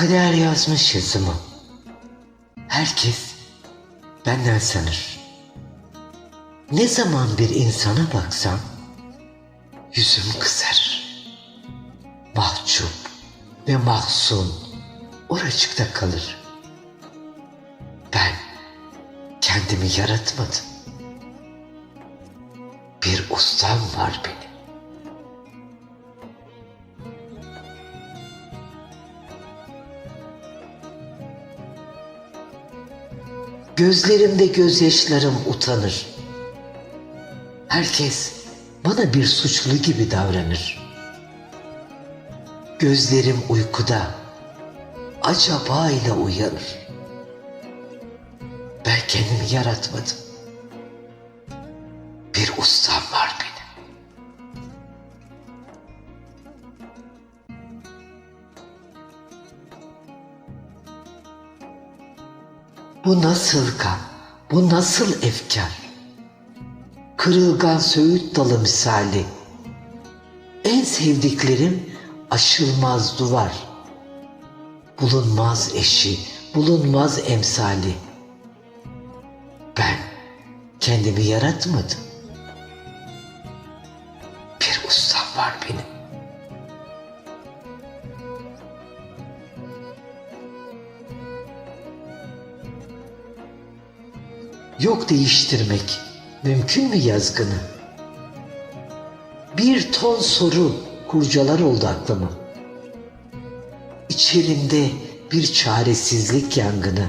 Kader yazmış yazımı. Herkes benden sanır. Ne zaman bir insana baksam yüzüm kızarır. Mahcup ve mahzun oracıkta kalır. Ben kendimi yaratmadım. Bir ustam var benim. Gözlerimde gözyaşlarım utanır. Herkes bana bir suçlu gibi davranır. Gözlerim uykuda acaba ile uyanır. Ben kendimi yaratmadım. Bir ustam Bu nasıl kan? Bu nasıl efkar? Kırılgan söğüt dalı misali. En sevdiklerim aşılmaz duvar. Bulunmaz eşi, bulunmaz emsali. Ben kendimi yaratmadım. Bir ustam var benim. Yok değiştirmek mümkün mü yazgını? Bir ton soru kurcalar oldu aklıma. İçerimde bir çaresizlik yangını.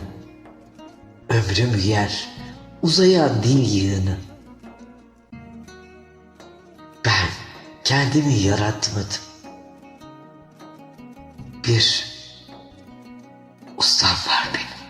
Ömrüm yer uzayan dil yığını. Ben kendimi yaratmadım. Bir ustam var benim.